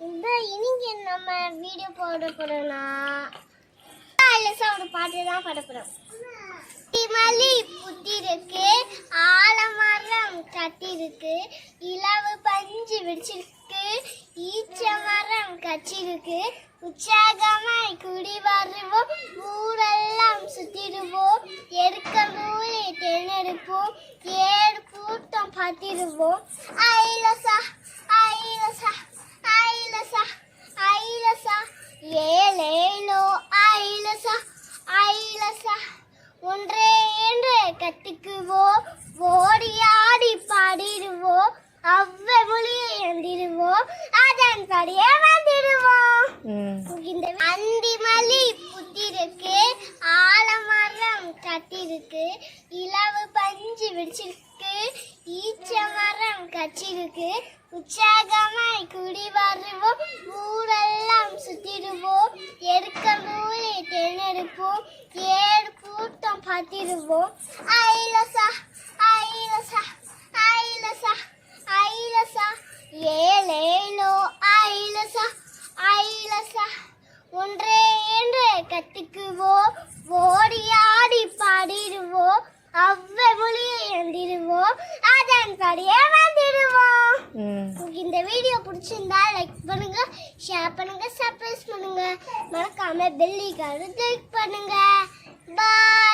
இந்த இன்னைக்கு நம்ம வீடியோ போட போறோம்னா இல்ல ஒரு பாட்டு தான் பாட போறோம். மல்லி புத்திருக்கு ஆலமரம் கட்டிருக்கு இலவு பஞ்சு வெடிச்சிருக்கு ஈச்ச மரம் கச்சிருக்கு உற்சாகமாய் குடி வருவோம் ஊரெல்லாம் சுத்திடுவோம் எடுக்க நூலை தேர்ந்தெடுப்போம் ஏழு கூட்டம் பார்த்திடுவோம் ஐலசா ஐலசா ஐலசா ஐலசா ஏலேலோ ஐலசா ஐலசா ஒன்றே என்று கத்துக்குவோம் ஓடி ஆடி பாடிடுவோம் அவ்வ மொழியை எழுதிடுவோம் அதன் படியே வந்துடுவோம் இந்த அந்தி மலி புத்திருக்கு ஆலமரம் கட்டிருக்கு இலவு பஞ்சு வெடிச்சிருக்கு ஈச்ச மரம் கச்சிருக்கு உற்சாகமாய் குடி வருவோம் ஊரெல்லாம் சுத்திடுவோம் எடுக்க நூலை தேர்ந்தெடுப்போம் ஏழு கூட்டம் பார்த்திடுவோம் ஐலசா ஐலசா ஐலசா ஐலசா ஏலேலோ ஐலசா ஐலசா. ஒன்றே என்று கத்துக்குவோம் ஓடி ஆடி பாடிடுவோம். அவ்வ மொழியை எழுதிடுவோம். அதன் படியே வந்துடுவோம். உங்களுக்கு இந்த வீடியோ பிடிச்சிருந்தா லைக் பண்ணுங்க ஷேர் பண்ணுங்க சப்ஸ்கிரைப் பண்ணுங்க. மறக்காம பெல் ஐகானை கிளிக் பண்ணுங்க. பாய்